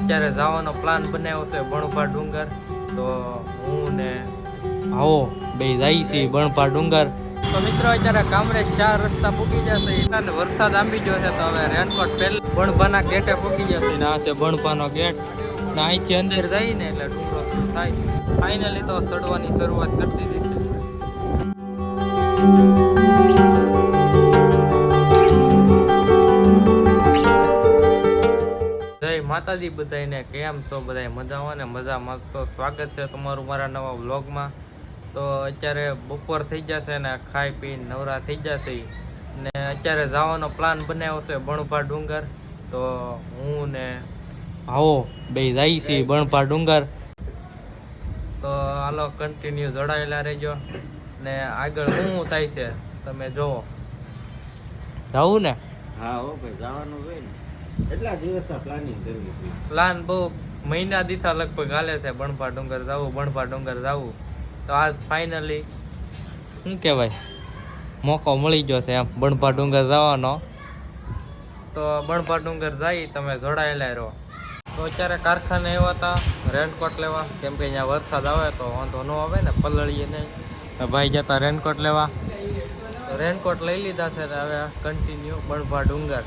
અત્યારે જવાનો પ્લાન બનાવ્યો છે બણપા ડુંગર. તો હું ને આવો બે જાય છે બણપા ડુંગર. તો મિત્રો અત્યારે કામરે ચાર રસ્તા પૂકી જશે. અને વરસાદ આંબી ગયો છે તો હવે રેનકોટ પહેલા બણપાના ગેટે પૂકી જશે. ને આ છે બણપાનો ગેટ. ને અહીંથી અંદર જાય ને એટલે ડુંગરો થાય. ફાઇનલી તો ચડવાની શરૂઆત કરી દીધી છે. માતાજી બધાને કેમ છો? બધા મજામાં ને મજા મસ્તો સ્વાગત છે તમારું મારા નવા વ્લોગમાં. તો અત્યારે બપોર થઈ જશે ને ખાઈ પીને નવરા થઈ જશે ને અત્યારે જવાનો પ્લાન બનાવ્યો છે બણપા ડુંગર. તો હું ને આવો બે જાય છે બણપા ડુંગર. તો હાલો કન્ટિન્યુ જોડાયેલા રહેજો. ને આગળ શું થાય છે? તમે જોવો. જવું ને? હા ઓકે જવાનું હોય ને. એટલા દિવસના પ્લાનિંગ પ્લાન બહુ મહિના દીથા લગભગ હાલે છે બણપા ડુંગર જવું બણભા ડુંગર જવું. તો આજ ફાઇનલી શું કહેવાય, મોકો મળી ગયો છે એમ. બણપા ડુંગર જવાનો. તો બણપા ડુંગર જઈ તમે જોડાયેલા રહો. તો અત્યારે કારખાને એવા હતા રેનકોટ લેવા. કેમ કે અહીંયા વરસાદ આવે તો વાંધો ન આવે ને, પલળીએ નહીં. ભાઈ જતા રેનકોટ લેવા. રેનકોટ લઈ લીધા છે હવે કન્ટિન્યુ બણભા ડુંગર.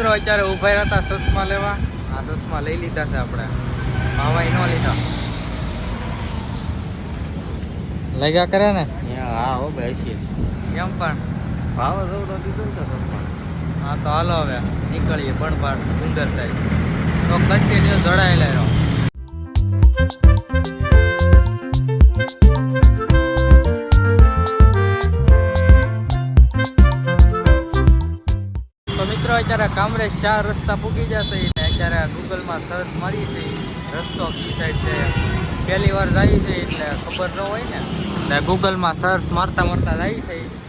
મિત્રો અત્યારે ઊભા રહ્યા હતા લેવા. આ ચશ્મા લઈ લીધા છે આપણે. માવાઈ ન લીધા. લગ્યા કરે ને? હા હો છે એમ પણ. ભાવ જવડો દીધો ને તો સસમા. હા તો હાલો હવે. નીકળીએ બણબાર ડુંગર સાઈડ તો કન્ટિન્યુ જોડાયેલા રહો. અત્યારે કામરેજ ચાર રસ્તા પૂકી જશે ને અત્યારે ગૂગલમાં સર્ચ મારી છે. રસ્તો કઈ સાઈડ છે. પહેલી વાર જાય છે એટલે ખબર ન હોય ને. ગૂગલમાં સર્ચ મારતા મારતા જાય છે.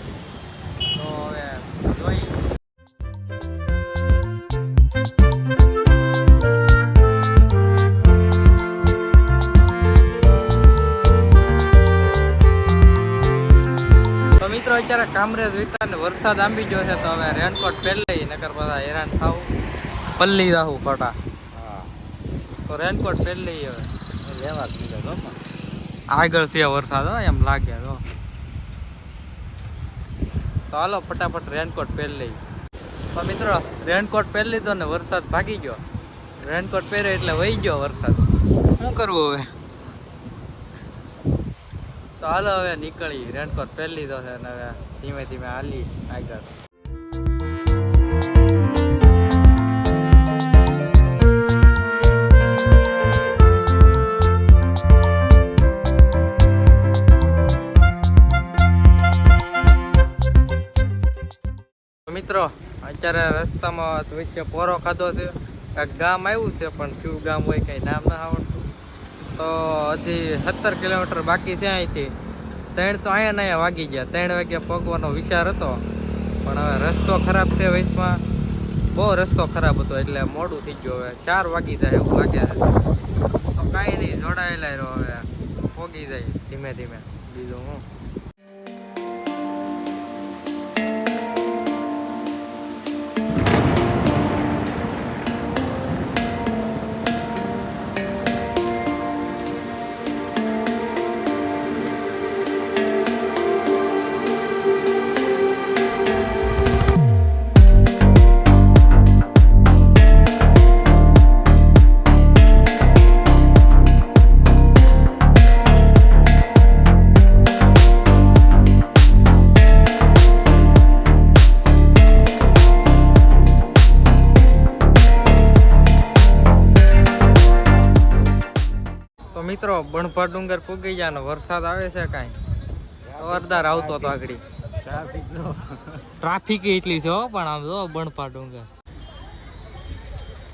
અત્યારે કામરેજ વિસ્તારને વરસાદ આંબી ગયો છે તો હવે રેનકોટ પહેરી નકર બધા હેરાન થાવ. પલ્લી જાવું ફટા. હા તો રેનકોટ પહેરી હવે. લેવા જ આગળ છે વરસાદ હો એમ લાગે તો. તો હાલો ફટાફટ રેનકોટ પહેરી લઈએ તો મિત્રો રેનકોટ પહેરી લીધો ને વરસાદ ભાગી ગયો. રેનકોટ પહેરે એટલે વહી ગયો વરસાદ. શું કરવું હવે? તો હાલો હવે નીકળી. રેનકોટ પહેરી લીધો છે ને હવે ધીમે ધીમે હાલી આગળ. મિત્રો, અત્યારે રસ્તામાં વચ્ચે પોરો ખાધો છે. ગામ આવ્યું છે, પણ કયું ગામ હોય કંઈ નામ ના આવડતું. તો હજી સત્તર કિલોમીટર બાકી છે અહીંથી. ત્રણ તો અહીંયા ને અહીંયા વાગી ગયા. ત્રણ વાગ્યા પગવાનો વિચાર હતો. પણ હવે રસ્તો ખરાબ છે વચમાં બહુ રસ્તો ખરાબ હતો, એટલે મોડું થઈ ગયું હવે. ચાર વાગી જાય એવું લાગે છે. તો કાંઈ નહીં, જોડાયેલા રહ્યો હવે. પોગી જાય ધીમે ધીમે. બીજું હું? તો મિત્રો બણભર ડુંગર પૂગી ગયા ને વરસાદ આવે છે કાંઈ? વરદાર આવતો હતો આગળ. ટ્રાફિક એટલી છે હો પણ આમ જો બણપા ડુંગર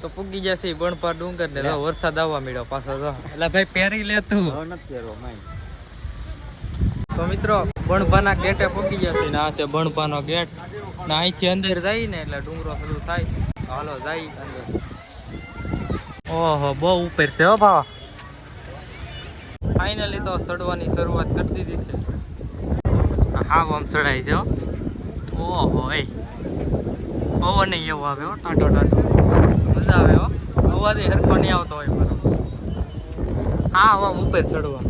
તો પૂગી જશે બણપા ડુંગર ને વરસાદ આવવા મળ્યો પાછો જો. એટલે ભાઈ પહેરી લે તું. તો મિત્રો ભણભાના ગેટે પૂગી જશે ને આ છે ભણભાનો ગેટ. ને અહીંથી અંદર જાય ને એટલે ડુંગરો શરૂ થાય. હાલો જાય અંદર. ઓહો બહુ ઉપર છે હો ભાવા. ફાઇનલી તો ચડવાની શરૂઆત કરી દીધી છે. હા આમ સડાય છે ઓહો એ. પવન નહીં એવો આવે હો ટાટો ટાટો મજા આવે હો. અવાજ હરખો નહીં આવતો હોય મારો. હા આમ ઉપર ચડવા.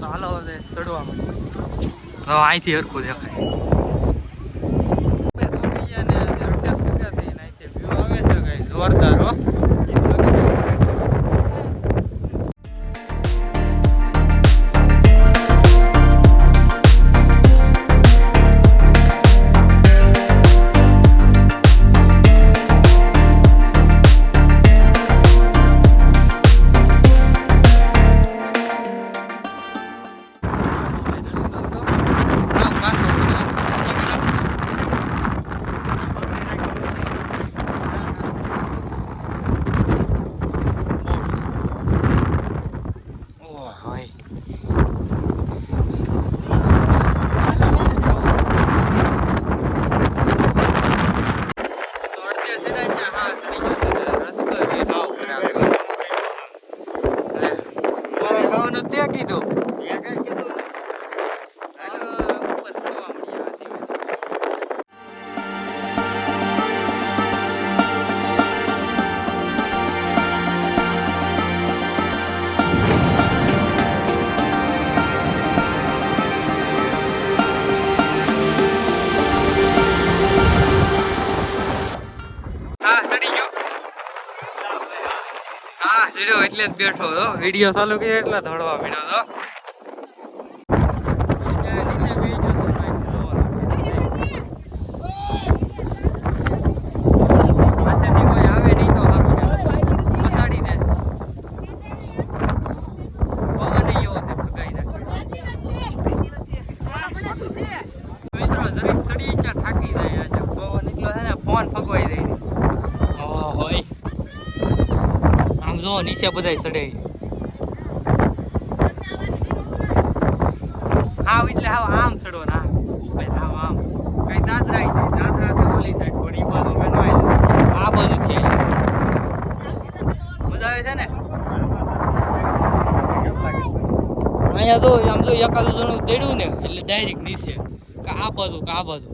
તો હાલો ચડવામાં હવે અહીંથી હરખું દેખાય. જ બેઠો હતો વીડિયો ચાલુ કર્યો એટલે ધોડવા મળ્યો હતો અત્યારે નીચે બેસી ગયો તો ભાઈ પાછળથી કોઈ આવે નહીં તો સારું કહેવાય. બગાડી દે પવન ય એવો છે ભગાઈ નાખે. મિત્રો જરીક ચડી ત્યાં થાકી જાય આજે પવન એટલો છે ને ફોન ફગવાઈ જાય ઓહો ઈ. આમ નીચે બધાય ચડે હાવ એટલે હાવ આમ ચડો ના ઉપર આમ. કઈ દાદરા છે ઓલી સાઈડ પણ ઈ બાજુ મેં ન આ બાજુ છે. મજા આવે છે ને? તો આમ જો એકાદું જણું ને, એટલે ડાયરેક્ટ નીચે. કે આ બાજુ, કે આ બાજુ.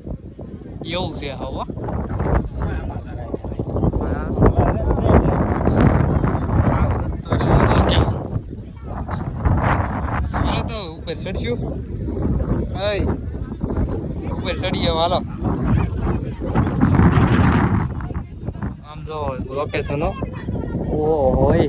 એવું છે હા. હાલો તો ચડશું અય ઉપર ચડી જાવ હાલો. આમ જો લોકેશન ઓહો હોય